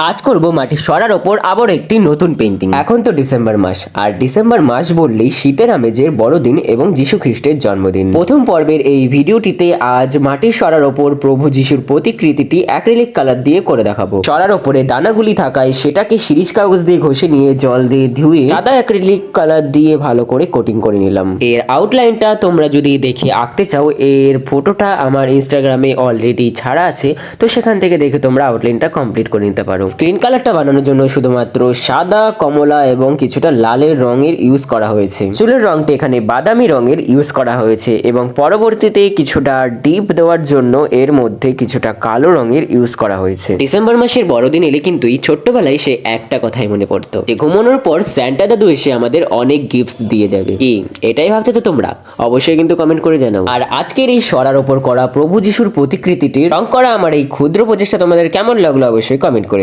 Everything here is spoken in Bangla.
আজ করব মাটির সরার ওপর আবার একটি নতুন পেন্টিং এখন তো ডিসেম্বর মাস, আর ডিসেম্বর মাস বললেই শীতের আমেজের বড়দিন এবং যীশু খ্রিস্টের জন্মদিন। প্রথম পর্বের এই ভিডিওটিতে আজ মাটির সরার ওপর প্রভু যিশুর প্রতিকৃতিটি অ্যাক্রিলিক কালার দিয়ে করে দেখাবো। সরার ওপরে দানাগুলি থাকায় সেটাকে সিরিজ কাগজ দিয়ে ঘষে নিয়ে জল দিয়ে ধুয়ে সাদা অ্যাক্রিলিক কালার দিয়ে ভালো করে কোটিং করে নিলাম। এর আউটলাইনটা তোমরা যদি দেখে আঁকতে চাও, এর ফটোটা আমার ইনস্টাগ্রামে অলরেডি ছাড়া আছে, তো সেখান থেকে দেখে তোমরা আউটলাইনটা কমপ্লিট করে নিতে পারো। স্ক্রিন কালারটা বানানোর জন্য শুধুমাত্র সাদা, কমলা এবং কিছুটা লালের রঙের ইউজ করা হয়েছে। চুলের রংটা এখানে বাদামি রঙের ইউজ করা হয়েছে এবং পরবর্তীতে কিছুটা ডিপ দেওয়ার জন্য এর মধ্যে কিছুটা কালো রঙের ইউজ করা হয়েছে। ডিসেম্বর মাসের বড়দিন এলে কিন্তু এই ছোট্টবেলায় সে একটা কথাই মনে পড়তো। যে ঘুমানোর পর স্যান্টা দাদু এসে আমাদের অনেক গিফটস দিয়ে যাবে। কি? এটাই ভাবতে তো তোমরা? অবশ্যই কিন্তু কমেন্ট করে জানাও। আর আজকের এই সরার ওপর করা প্রভু যিশুর প্রতিকৃতিটির রং করা আমার এই ক্ষুদ্র প্রচেষ্টা তোমাদের কেমন লাগল অবশ্যই কমেন্ট করে